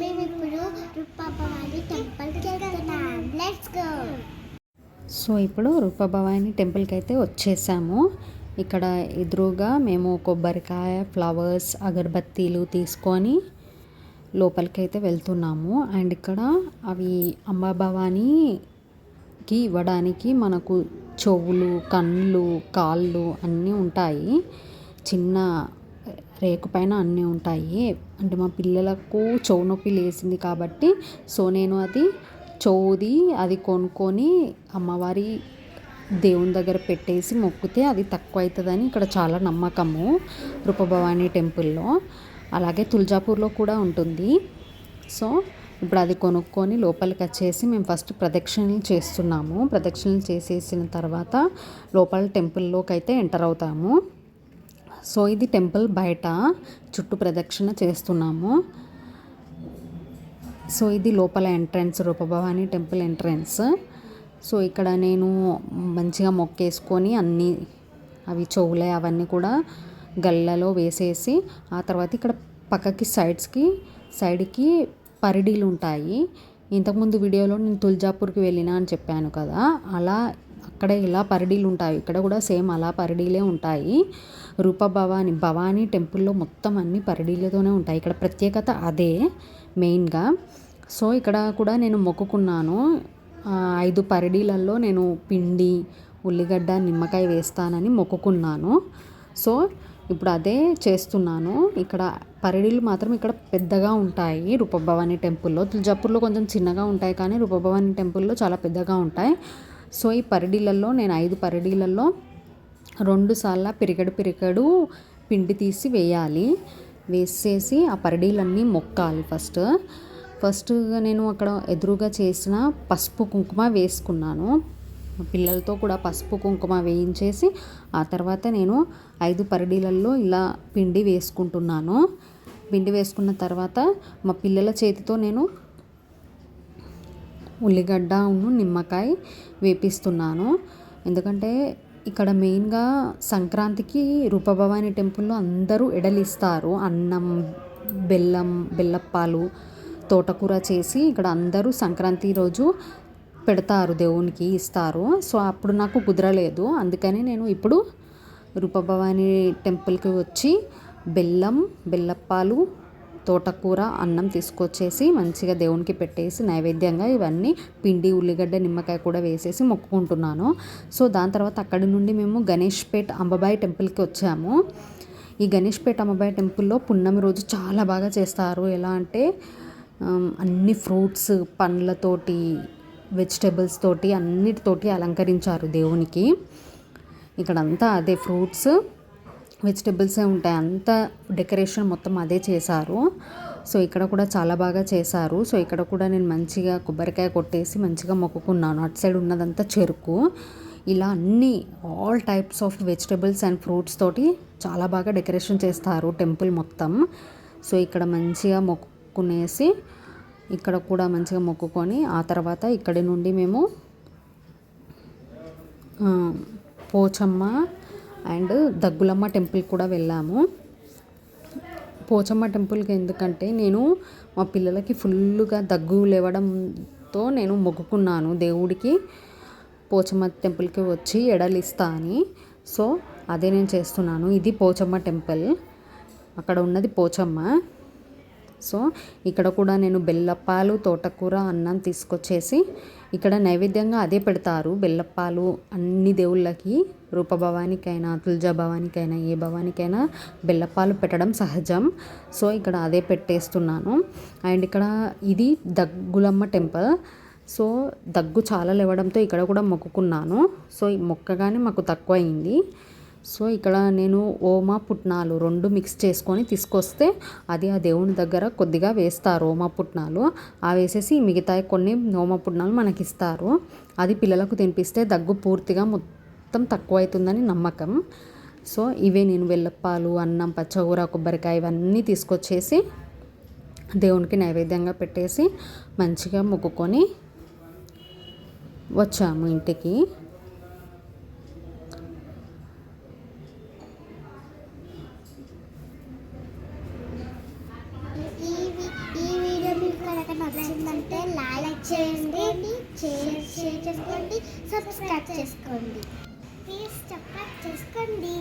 మేము ఇప్పుడు రూపాభవాని టెంపుల్కి వెళ్తున్నాం. లెట్స్ గో సో ఇప్పుడు రూపభవాని టెంపుల్కి అయితే వచ్చేసాము. ఇక్కడ ఎదురుగా మేము కొబ్బరికాయ ఫ్లవర్స్ అగరబత్తీలు తీసుకొని లోపలికైతే వెళ్తున్నాము. అండ్ ఇక్కడ అవి అంబాభవానికి ఇవ్వడానికి మనకు చెవులు కళ్ళు కాళ్ళు అన్నీ ఉంటాయి. చిన్న రేకు పైన అన్నీ ఉంటాయి. అంటే మా పిల్లలకు చెవు నొప్పి లేసింది కాబట్టి సో నేను అది చెవుది అది కొనుక్కొని అమ్మవారి దేవుని దగ్గర పెట్టేసి మొక్కితే అది తక్కువ అవుతుందని ఇక్కడ చాలా నమ్మకము రూపభవాని టెంపుల్లో. అలాగే తుల్జాపూర్లో కూడా ఉంటుంది. సో ఇప్పుడు అది కొనుక్కొని లోపలికి వచ్చేసి మేము ఫస్ట్ ప్రదక్షిణలు చేస్తున్నాము. ప్రదక్షిణలు చేసేసిన తర్వాత లోపల టెంపుల్లోకి అయితే ఎంటర్ అవుతాము. సో ఇది టెంపుల్ బయట చుట్టూ ప్రదక్షిణ చేస్తున్నాము. సో ఇది లోపల entrance Rupabhavani temple entrance. So ఇక్కడ నేను మంచిగా మొక్కేసుకొని అన్నీ అవి చెవులే అవన్నీ కూడా గల్లలో వేసేసి ఆ తర్వాత ఇక్కడ పక్కకి సైడ్స్కి సైడ్కి పరిడీలు ఉంటాయి ఇంతకుముందు వీడియోలో నేను తుల్జాపూర్కి వెళ్ళినా అని చెప్పాను కదా అలా అక్కడ ఇలా పరిడీలు ఉంటాయి. ఇక్కడ కూడా సేమ్ అలా పరిడీలే ఉంటాయి. రూప భవాని భవానీ టెంపుల్లో మొత్తం అన్ని పరిడీలతోనే ఉంటాయి. ఇక్కడ ప్రత్యేకత అదే మెయిన్గా. సో ఇక్కడ కూడా నేను మొక్కుకున్నాను. ఐదు పరిడీలల్లో నేను పిండి ఉల్లిగడ్డ నిమ్మకాయ వేస్తానని మొక్కుకున్నాను. సో ఇప్పుడు అదే చేస్తున్నాను. ఇక్కడ పరిడీలు మాత్రం ఇక్కడ పెద్దగా ఉంటాయి. రూపభవాని టెంపుల్లో తులజాపూర్లో కొంచెం చిన్నగా ఉంటాయి కానీ రూపభవాని టెంపుల్లో చాలా పెద్దగా ఉంటాయి. సో ఈ పరిడీలలో నేను ఐదు పరిడీలలో రెండు సార్లు పిరిగడు పిరిగడు పిండి తీసి వేయాలి. వేసేసి ఆ పరిడీలన్నీ మొక్కాలి ఫస్ట్. ఫస్ట్ నేను అక్కడ ఎదురుగా చేసిన పసుపు కుంకుమ వేసుకున్నాను. మా పిల్లలతో కూడా పసుపు కుంకుమ వేయించేసి ఆ తర్వాత నేను ఐదు పరిడీలల్లో ఇలా పిండి వేసుకుంటున్నాను. పిండి వేసుకున్న తర్వాత మా పిల్లల చేతితో నేను ఉల్లిగడ్డ నిమ్మకాయ వేపిస్తున్నాను. ఎందుకంటే ఇక్కడ మెయిన్గా సంక్రాంతికి రూపభవాని టెంపుల్లో అందరూ ఎడలిస్తారు. అన్నం బెల్లం బెల్లప్పాలు తోటకూర చేసి ఇక్కడ అందరూ సంక్రాంతి రోజు పెడతారు దేవునికి ఇస్తారు. సో అప్పుడు నాకు కుదరలేదు. అందుకని నేను ఇప్పుడు రూపభవాని టెంపుల్కి వచ్చి బెల్లం బెల్లప్పాలు తోటకూర అన్నం తీసుకొచ్చేసి మంచిగా దేవునికి పెట్టేసి నైవేద్యంగా ఇవన్నీ పిండి ఉల్లిగడ్డ నిమ్మకాయ కూడా వేసేసి మొక్కుకుంటున్నాను. సో దాని తర్వాత అక్కడి నుండి మేము గణేష్పేట్ అంబబాయి టెంపుల్కి వచ్చాము. ఈ గణేష్పేట అంబబాయి టెంపుల్లో పున్నమి రోజు చాలా బాగా చేస్తారు. ఎలా అంటే అన్ని ఫ్రూట్స్ పండ్లతోటి వెజిటేబుల్స్ తోటి అన్నిటితోటి అలంకరించారు దేవునికి. ఇక్కడంతా అదే ఫ్రూట్స్. వెజిటేబుల్సే ఉంటాయి. అంత డెకరేషన్ మొత్తం అదే చేశారు. సో ఇక్కడ కూడా చాలా బాగా చేశారు. సో ఇక్కడ కూడా నేను మంచిగా కొబ్బరికాయ కొట్టేసి మంచిగా మొక్కుకున్నాను. అటు సైడ్ ఉన్నదంతా చెరుకు. ఇలా అన్ని all types of vegetables and fruits తోటి చాలా బాగా డెకరేషన్ చేస్తారు టెంపుల్ మొత్తం. సో ఇక్కడ మంచిగా మొక్కుకునేసి ఇక్కడ కూడా మంచిగా మొక్కుకొని ఆ తర్వాత ఇక్కడి నుండి మేము పోచమ్మ అండ్ దగ్గులమ్మ టెంపుల్ కూడా వెళ్ళాము. పోచమ్మ టెంపుల్కి ఎందుకంటే నేను మా పిల్లలకి ఫుల్గా దగ్గు లేవడంతో నేను మొక్కుకున్నాను దేవుడికి. పోచమ్మ టెంపుల్కి వచ్చి ఎడలిస్తా అని. సో అదే నేను చేస్తున్నాను. ఇది పోచమ్మ టెంపుల్. అక్కడ ఉన్నది పోచమ్మ. సో ఇక్కడ కూడా నేను బెల్లప్పాలు తోటకూర అన్నం తీసుకొచ్చేసి ఇక్కడ నైవేద్యంగా అదే పెడతారు. బెల్లప్పాలు అన్ని దేవుళ్ళకి. రూపభవానికైనా తుల్జా భవానికైనా ఏ భవానికైనా బెల్లపాలు పెట్టడం సహజం. సో ఇక్కడ అదే పెట్టేస్తున్నాను. అండ్ ఇక్కడ ఇది దగ్గులమ్మ టెంపుల్. సో దగ్గు చాలా లేవడంతో ఇక్కడ కూడా మొక్కుకున్నాను. సో మొక్కగానే మాకు తక్కువ అయింది సో ఇక్కడ నేను ఓమా పుట్నాలు రెండు మిక్స్ చేసుకొని తీసుకొస్తే అది ఆ దేవుని దగ్గర కొద్దిగా వేస్తారు ఓమా పుట్నాలు. ఆ వేసేసి మిగతా కొన్ని ఓమా పుట్నాలు మనకి ఇస్తారు అది పిల్లలకు తినిపిస్తే దగ్గు పూర్తిగా మొత్తం తక్కువ అవుతుందని నమ్మకం. సో ఇవే నేను వెల్లప్పాలు అన్నం పచ్చగూర కొబ్బరికాయ ఇవన్నీ తీసుకొచ్చేసి దేవునికి నైవేద్యంగా పెట్టేసి మంచిగా మొక్కుకొని వచ్చాము ఇంటికి. నచ్చిందంటే లైక్ చేయండి షేర్ చేసుకోండి సబ్స్క్రైబ్ చేసుకోండి. ప్లీజ్ సబ్స్క్రైబ్ చేసుకోండి.